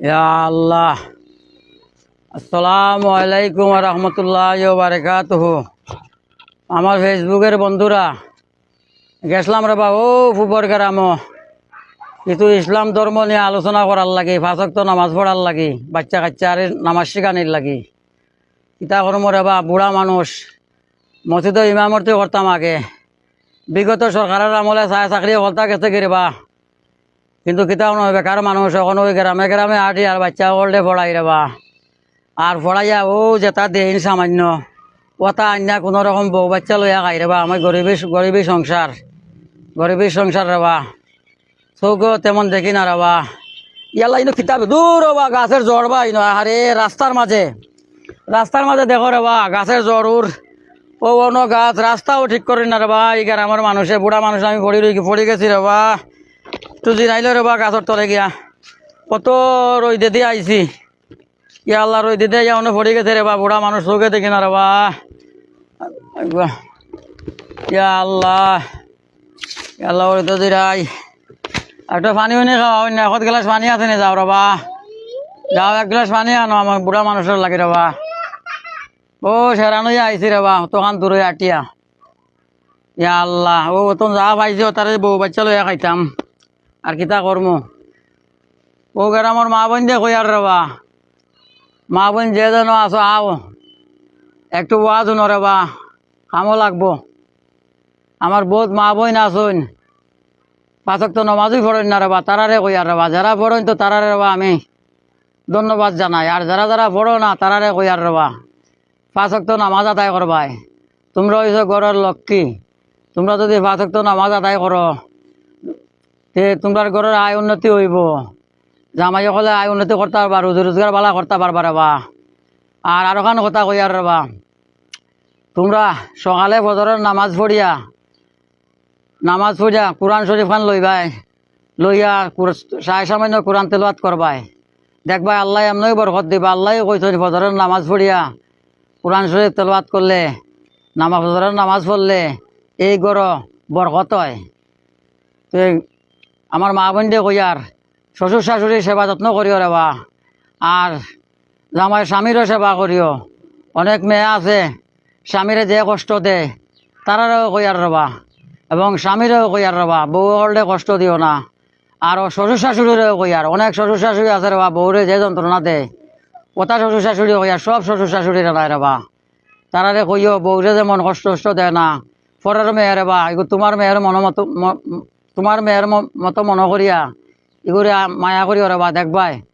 আল্লাহ। আসসালামু আলাইকুম রহমতুল্লাহ বারকাতুহ। আমার ফেসবুকের বন্ধুরা গেছিলাম রে বা ও ফুবর গ্রামও কিন্তু ইসলাম ধর্ম নিয়ে আলোচনা করার লাগে ফাঁসক তো নামাজ পড়ার লাগে, বাচ্চা কাচ্চা আর নামাজ শিখানির লাগে। ইতা কর্ম রে বা বুড়া মানুষ। মসজিদ ইমামর্তি করতাম আগে। বিগত সরকারের আমলে চায় চাকরি করতা গেছে গিরে বা। কিন্তু কিতাব নয় বেকার মানুষ, এখন ওই গ্রামে গ্রামে আটি আর বাচ্চা ওল্ডে পড়াই রে বা। আর পড়াইয়া ও যেটা দেন সামান্য ওটা আন্যা কোনো রকম বউ বাচ্চা লইয়া খাই রে বা। আমার গরিবী গরিবী সংসার গরিবী সংসার রে বা। তেমন দেখি না রে বা। ইয়ালা ইনো কিতাব দূর বা, গাছের জ্বর বা ইনো। আরে রাস্তার মাঝে রাস্তার মাঝে দেখো রে বা, গাছের জ্বর উর ও অন্য গাছ রাস্তাও ঠিক করি না রে বা। এই গ্রামের মানুষে বুড়া মানুষ, আমি পড়ি রই পড়ি গেছি রে বা। তুই জিরাইল রে বা গাছর তলে গিয়া। কত রইদে দিয়ে আইছি। ইয়া আল্লাহ রইদে দিয়ে ইয়া অন্য পড়ি গেছে রে বা, বুড়া মানুষ চোখে দেখি না রে বা। ইয়া আল্লাহ। আল্লাহ রইদে জিরাই একটা পানি উনি খাওয়া অন্য এক গ্লাস পানি আছে নি, যাও রবা যাও, এক গ্লাস পানি আনো আমার বুড়া মানুষের লাগে রবা ও, সেরানো আইসি রবা তখন দূরে আটিয়া। ইয়া আল্লাহ, ও তো যা পাইছি তারে বউ বাচ্চা লইয়া খাইতাম। আর কিতা কর্ম? ও গ্রামর মা বোন দে কই আর রবা মা বোন যে যেন আছো, আও। একটু ওয়াজ শুনো রবা কামও লাগবো। আমার বহুত মা বোন আসুন পাঁচক তো নমাজই পড়েন না রবা তারারে কই আর রবা যারা পড়েন তো তারারে রবা আমি। ধন্যবাদ জানাই। আর যারা যারা পড়ো না তারারে কই আর রবা পাঁচক তো নামাজ আদায় করবাই তোমরা হইছো ঘরের লক্ষ্মী। তোমরা যদি পাঁচক তো নামাজ আদায় করো তে তোমরা ঘরের আয় উন্নতি হইব। জামাই সকলে আয় উন্নতি করতে পারবা রোজি রোজগার বালা করতে পারবা রে বা। আর আরও খান কথা কই আর বা। তোমরা সকালে বদরের নামাজ পড়িয়া নামাজ পড়িয়া কোরআন শরীফ খান লইবাই, লইয়া সায় সামান্য কোরআন তেলাওয়াত করবাই দেখবাই আল্লাহ এমনই বরকত দিবা। আল্লাহ কইছেন বদরের নামাজ পড়িয়া কোরআন শরীফ তেলাওয়াত করলে নামাজ বদরের নামাজ পড়লে এই গড় বরকত হয়। তো আমার মা বোন দিয়ে কইয়ার শ্বশুর শাশুড়ির সেবা যত্ন করিও রে বা। আর জামাই স্বামীরও সেবা করিও। অনেক মেয়ে আছে, স্বামীরে যে কষ্ট দে, তারারও কইয়ার রবা এবং স্বামীরও কইয়ার রবা বউ হলে কষ্ট দিও না। আর শ্বশুর শাশুড়িরও কইয়ার অনেক শ্বশুর শাশুড়ি আছে রবা বউরে যে যন্ত্রণা দে ওটা শ্বশুর শাশুড়ি কইয়ার সব শ্বশুর শাশুড়ি নাই রবা তারারে কইও, বউরে যেমন কষ্ট কষ্ট দেয় না, পরের মেয়ের বা তোমার মেয়ের মনোমতো তোমার মেয়ের মতো মনে করিয়া এগুলো মায়া করি ওরা বা দেখবাই।